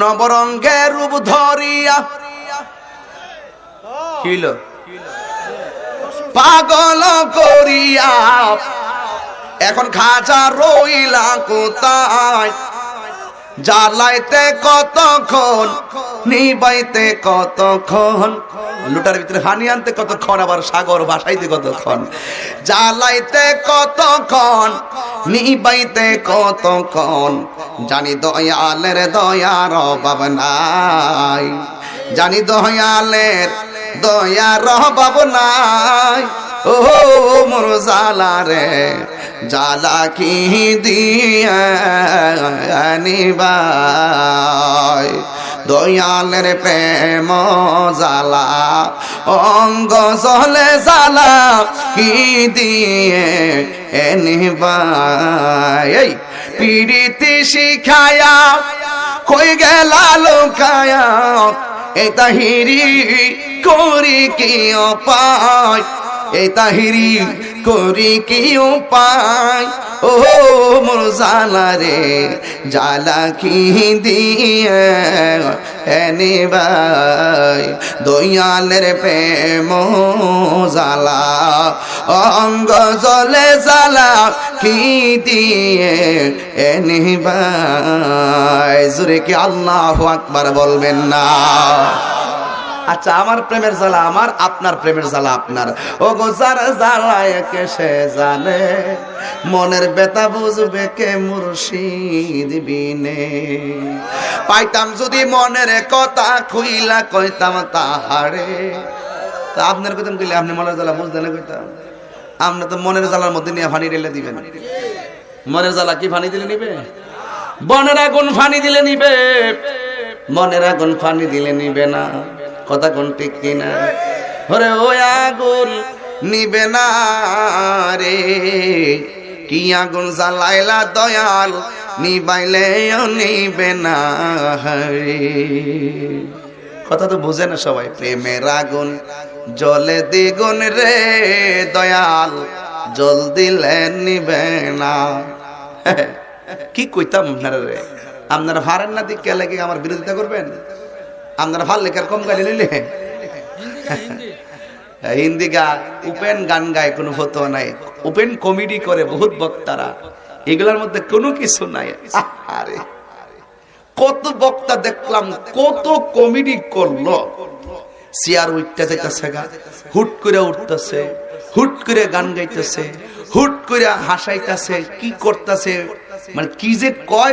নবরঙ্গে রূপ ধরিয়া। কিল পাগল করিয়া। এখন খাজা রইলা কোথায়? জ্বালাইতে কতক্ষণ, নিবাইতে কতক্ষণ, লুটার ভিতরে হানি আনতে কতক্ষণ, আবার সাগর ভাসাইতে কতক্ষণ, জ্বালাইতে কতক্ষণ, নিবাইতে কতক্ষণ, জানি দয়ালের দয়ার অভাব নাই, জানি দয়ালের দয়ার অভাব নাই ও মোর জালা রে জালা কি দিয়া নিবাই দয়ালের প্রেম জালা অঙ্গ জলে জালা কি দিয়ে এনিবাই পিড়িতি শিখায়া কই গেলা লোকায়া এই তাহিরি করি কি অপায় এই তাহিরি করি কি উপায়? ও মোর জালা রে, জালা কি দিয়ে এনে ভাই দয়ালের প্রেম জালা অঙ্গ জলে জালা কি দিয়ে এনে জুরে কি আল্লাহ আকবার বলবেন না? আচ্ছা আমার প্রেমের জ্বালা আমার, আপনার প্রেমের জ্বালা আপনার। ও গো যার জ্বালায় কে সে জানে, মনের বেতা বুঝবে কে মুর্শিদ বিনে। পাইতাম যদি মনের কথা খুইলা কইতাম তাহারে। তা আপনার কইতাম, কইলে আপনি মনের জ্বালা বুঝতেন না কইতাম। আপনি তো মনের জ্বালার মধ্যে নিয়ে ফানি ঢেলে দিবেন। মনের জ্বালা কি ফানি দিলে নিবে? বনের আগুন ফানি দিলে নিবে। মনের আগুন ফানি দিলে নিবে না। কথা কোন ঠিক কিনা? ওরে ও আগুন, নিবে না রে। কি আগুন জ্বালাইলা দয়াল, নিবাইলে নিবে না রে। কথা তো বুঝে না সবাই, প্রেমের আগুন। জলে দ্বিগুণ রে দয়াল জল দিলে নিবে না। কি কইতাম আপনারা রে? আপনারা ভারেন না দিক কে আমার বিরোধিতা করবেন? আপনারা ভালো লেখার কম গালি নিলে হিন্দি গা, উপেন গান গায়, কোনো ফতো নাই। উপেন কমেডি করে বহুত বক্তারা। এগুলোর মধ্যে কোনো কিছু নাই। আরে কত বক্তা দেখলাম, কত কমেডি করল। চেয়ার উঠতে যাইতেছে গা, হুট করে উঠতেছে, হুট করে গান গাইতেছে, হুট করে হাসাইতেছে, কি করতেছে মানে কি যে কয়